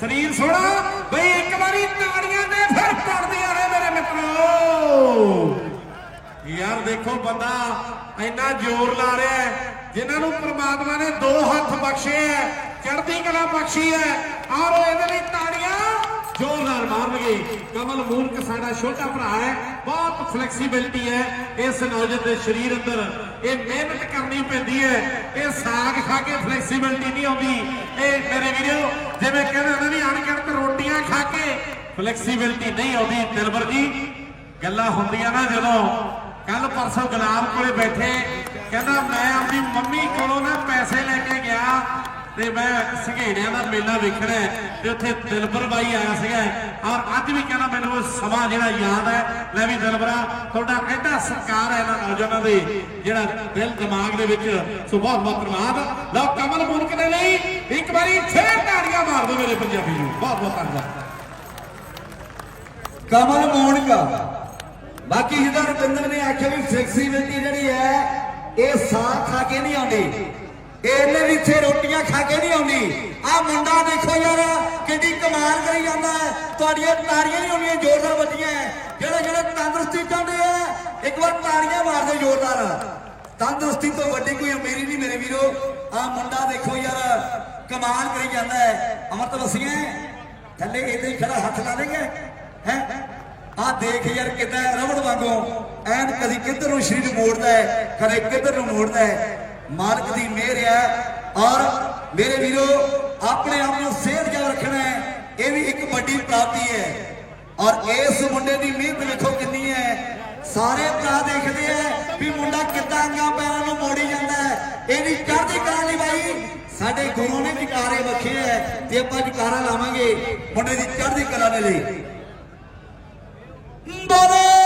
ਸਰੀਰ ਸੋਹਣਾ, ਬਈ ਇੱਕ ਵਾਰੀ ਤਾੜੀਆਂ ਦੇ ਫਿਰ ਪੜਦੀਆਂ ਨੇ ਮੇਰੇ ਮਿੱਤਰੋ। ਯਾਰ ਦੇਖੋ ਬੰਦਾ ਇੰਨਾ ਜ਼ੋਰ ਲਾ ਰਿਹਾ ਹੈ, ਜਿਨ੍ਹਾਂ ਨੂੰ ਪ੍ਰਮਾਤਮਾ ਨੇ ਦੋ ਹੱਥ ਬਖਸ਼ੇ ਹੈ, ਚੜ੍ਹਦੀ ਕਲਾ ਬਖਸ਼ੀ ਹੈ ਔਰ ਇਹਦੇ ਲਈ ਤਾੜੀਆਂ। ਜ਼ੋਰ ਮਾਰਨਗੇ। ਕਮਲ ਮੂਲਕ ਸਾਡਾ ਛੋਟਾ ਭਰਾ ਹੈ, ਬਹੁਤ ਫਲੈਕਸੀਬਿਲਟੀ ਹੈ। ਇਸ ਨੌਜਵਾਨ ਦੇ ਸਰੀਰ ਅੰਦਰ ਇਹ ਮਿਹਨਤ ਕਰਨੀ ਪੈਂਦੀ ਹੈ। ਇਹ ਸਾਗ ਖਾ ਕੇ ਫਲੈਕਸੀਬਿਲਟੀ ਨਹੀਂ ਆਉਂਦੀ। ਇਹ ਮੇਰੇ ਵੀਰੋ, ਜਿਵੇਂ ਕਹਿੰਦੇ ਨੇ ਵੀ ਅਣਗਿਣਤ ਰੋਟੀਆਂ ਖਾ ਕੇ ਫਲੈਕਸੀਬਿਲਟੀ ਨਹੀਂ ਆਉਂਦੀ। ਦਿਲਬਰ ਜੀ, ਗੱਲਾਂ ਹੁੰਦੀਆਂ ਨਾ ਜਦੋਂ ਕੱਲ ਪਰਸੋਂ ਗੁਲਾਮ ਕੋਲੇ ਬੈਠੇ, ਕਹਿੰਦਾ ਮੈਂ ਆਪਣੀ ਮੰਮੀ ਕੋਲੋਂ ਨਾ ਪੈਸੇ ਲੈ ਕੇ ਗਿਆ। ਤੇ ਮੈਂ ਸੰਘੇੜਿਆਂ ਦਾ ਮੇਲਾ ਵੇਖਣਾ ਤੇ ਉੱਥੇ ਦਿਲਬਰ ਬਾਈ ਆਇਆ ਸੀਗਾ। ਔਰ ਅੱਜ ਵੀ ਕਹਿੰਦਾ ਮੈਨੂੰ ਉਹ ਸਮਾਂ ਜਿਹੜਾ ਯਾਦ ਹੈ, ਲੈ ਵੀ ਦਿਲਬਰਾ, ਤੁਹਾਡਾ ਐਡਾ ਸਤਿਕਾਰ ਹੈ ਇਹਨਾਂ ਨੌਜਵਾਨਾਂ ਦੇ, ਜਿਹੜਾ ਦਿਲ ਦਿਮਾਗ ਦੇ ਵਿੱਚ ਸੋ ਬਹੁਤ ਬਹੁਤ ਧੰਨਵਾਦ। ਲਓ ਕਮਲ ਮੁਲਕ ਦੇ ਲਈ ਇੱਕ ਵਾਰੀ ਫੇਰ ਤਾੜੀਆਂ ਮਾਰ ਦਿਓ ਮੇਰੇ ਪੰਜਾਬੀ ਨੂੰ। ਬਹੁਤ ਬਹੁਤ ਧੰਨਵਾਦ। ਕਮਲ ਮੋਨਕਾ ਬਾਕੀ ਜਿਹਦਾ ਰੁਪਿੰਦਰ ਨੇ ਆਖਿਆ ਵੀ ਫਲੈਕਸੀਬਿਲਟੀ ਜਿਹੜੀ ਹੈ, ਇਹ ਸਾਥ ਖਾ ਕੇ ਨਹੀਂ ਆਉਂਦੀ। ਇਹਨੇ ਵੀ ਇੱਥੇ ਰੋਟੀਆਂ ਖਾ ਕੇ ਨਹੀਂ ਆਉਂਦੀ। ਆ ਮੁੰਡਾ ਦੇਖੋ ਯਾਰ, ਕਿੰਨੀ ਕਮਾਲ ਕਰੀ ਜਾਂਦਾ ਹੈ। ਤੁਹਾਡੀਆਂ ਤਾਰੀਆਂ ਨਹੀਂ ਹੋਣੀਆਂ ਜ਼ੋਰਦਾਰ ਵੱਜੀਆਂ ਜਿਹੜੇ ਜਿਹੜੇ ਤੰਦਰੁਸਤੀ ਚਾਹੁੰਦੇ ਆ, ਇੱਕ ਵਾਰ ਤਾਰੀਆਂ ਮਾਰਦੇ ਦਿਓ ਜ਼ੋਰਦਾਰ। ਤੰਦਰੁਸਤੀ ਤੋਂ ਵੱਡੀ ਕੋਈ ਅਮੀਰੀ ਨਹੀਂ ਮੇਰੇ ਵੀਰੋ। ਆ ਮੁੰਡਾ ਦੇਖੋ ਯਾਰ, ਕਮਾਲ ਕਰੀ ਜਾਂਦਾ ਹੈ। ਅਮਰਤ ਵਸੀਏ ਥੱਲੇ ਇਹਦੇ ਹੀ ਖੜਾ ਹੱਥ ਲਾ ਦੇਗੇ ਹੈ? ਆ ਦੇਖ ਯਾਰ ਕਿਦਾਂ ਰਬੜ ਵਾਂਗੋ। ਐਨ ਕਦੀ ਕਿੱਧਰ ਨੂੰ ਸਰੀਰ ਮੋੜਦਾ ਹੈ, ਕਦੇ ਕਿੱਧਰ ਨੂੰ ਮੋੜਦਾ ਹੈ। ਮਾਲਕ ਦੀ ਮਿਹਰ ਹੈ ਔਰ ਮੇਰੇ ਵੀਰੋ, ਆਪਣੇ ਆਪ ਨੂੰ ਸਿਹਤਯਾਬ ਰੱਖਣਾ ਹੈ, ਇਹ ਵੀ ਇੱਕ ਵੱਡੀ ਪ੍ਰਾਪਤੀ ਹੈ। ਔਰ ਇਸ ਮੁੰਡੇ ਦੀ ਮਿਹਨਤ ਵੇਖੋ ਕਿੰਨੀ ਹੈ। ਸਾਰੇ ਭਰਾ ਦੇਖਦੇ ਆ ਵੀ ਮੁੰਡਾ ਕਿੱਦਾਂ ਅੰਗਾਂ ਪੈਰਾਂ ਨੂੰ ਮੋੜੀ ਜਾਂਦਾ ਹੈ। ਇਹਦੀ ਚੜ੍ਹਦੀ ਕਲਾ ਲਈ ਬਾਈ। ਸਾਡੇ ਗੁਰੂ ਨੇ ਜਕਾਰੇ ਬਖਸ਼ੇ ਹੈ, ਤੇ ਆਪਾਂ ਜਕਾਰਾ ਲਾਵਾਂਗੇ ਮੁੰਡੇ ਦੀ ਚੜ੍ਹਦੀ ਕਲਾ ਦੇ ਲਈ। ਬੋਲੇ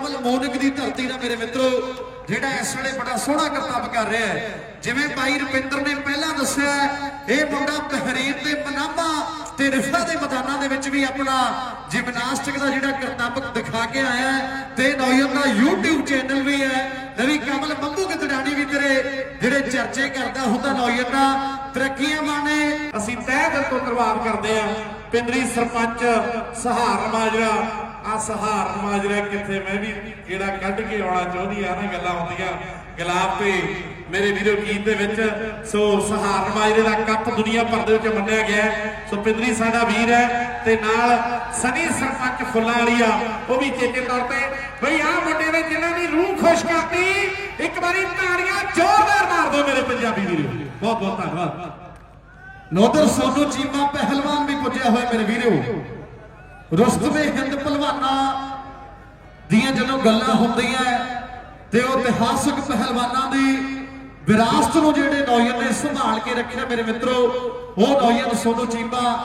ਮੁੰਡਾ ਕਮਲ ਦੀ ਧਰਤੀ ਦਾ ਮੇਰੇ ਮਿੱਤਰੋ, ਜਿਹੜਾ ਇਸ ਵੇਲੇ ਬੜਾ ਸੋਹਣਾ ਕਰਤੱਵ ਕਰ ਰਿਹਾ ਹੈ। ਜਿਵੇਂ ਭਾਈ ਰੁਪਿੰਦਰ ਨੇ ਪਹਿਲਾਂ ਦੱਸਿਆ ਇਹ ਮੁੰਡਾ ਬਹਿਰੀਨ ਦੇ ਮਨਾਮਾ ਤੇ ਰਿਫਾ ਦੇ ਮੈਦਾਨਾਂ ਦੇ ਵਿੱਚ ਵੀ ਆਪਣਾ ਜਿਮਨਾਸਟਿਕ ਦਾ ਜਿਹੜਾ ਕਰਤੱਵ ਦਿਖਾ ਕੇ ਆਇਆ ਤੇ ਨੌਜਵਾਨ ਦਾ YouTube ਚੈਨਲ ਵੀ ਹੈ। ਨਵੀਂ ਕਮਲ ਬੰਬੂ ਗਤੜਾਣੀ ਵੀ ਤੇਰੇ, ਜਿਹੜੇ ਚਰਚੇ ਕਰਦਾ ਹੁੰਦਾ ਨੌਜਵਾਨਾਂ ਤਰੱਕੀਆਂ ਮਾਣੇ ਅਸੀਂ ਤਹਿ ਦਿਲ ਤੋਂ ਧੰਨਵਾਦ ਕਰਦੇ ਆ ਪਿੰਡਰੀ ਸਰਪੰਚ ਸਹਾਰਨ ਮਾਜਰਾ ਆ ਸਹਾਰਨ ਮਾਜਰਾ ਕਿੱਥੇ? ਮੈਂ ਵੀ ਕਿਹੜਾ ਕੱਢ ਕੇ ਆਉਣਾ ਚਾਹੁੰਦੀ ਆ ਨਾ ਗੱਲਾਂ ਹੁੰਦੀਆਂ। ਗੁਲਾਬ ਤੇ ਮੇਰੇ ਵੀਰੋ ਗੀਤ ਦੇ ਵਿੱਚ, ਸੋ ਸਹਾਰਨ ਮਾਜਰੇ ਦਾ ਕੱਪ ਦੁਨੀਆ ਭਰ ਦੇ ਵਿੱਚ ਮੰਨਿਆ ਗਿਆ ਸੋ ਪਿੰਡਰੀ ਸਾਡਾ ਵੀਰ ਹੈ ਤੇ ਨਾਲ ਸਨੀ ਸਰਪੰਚ ਫੁੱਲਾਂ ਵਾਲੀ ਉਹ ਵੀ ਚੇਤੇ ਤੌਰ ਤੇ, ਬਈ ਆ ਮੁੰਡੇ ਨੇ ਜਿਹਨਾਂ ਦੀ ਰੂਹ ਖੁਸ਼ ਕਰਤੀ, ਇੱਕ ਵਾਰੀ ਤਾੜੀਆਂ ਜ਼ੋਰਦਾਰ ਮਾਰ ਦਿਓ ਮੇਰੇ ਪੰਜਾਬੀ ਵੀਰੋ। ਬਹੁਤ ਬਹੁਤ ਧੰਨਵਾਦ। ਨੋਦਰ ਸੋਨੂ ਚੀਮਾ ਪਹਿਲਵਾਨ ਵੀ ਪੁੱਜਿਆ ਹੋਇਆ ਮੇਰੇ ਵੀਰੋ। ਰੁਸਤਮੇ ਹਿੰਦ ਪਹਿਲਵਾਨਾਂ ਦੀਆਂ ਜਦੋਂ ਗੱਲਾਂ ਹੁੰਦੀਆਂ ਤੇ ਉਹ ਇਤਿਹਾਸਕ ਪਹਿਲਵਾਨਾਂ ਦੀ ਵਿਰਾਸਤ ਨੂੰ ਜਿਹੜੇ ਨੌਜਵਾਨ ਨੇ ਸੰਭਾਲ ਕੇ ਰੱਖਿਆ ਮੇਰੇ ਮਿੱਤਰੋ, ਉਹ ਨੌਜਵਾਨ ਸੋਨੂ ਚੀਮਾ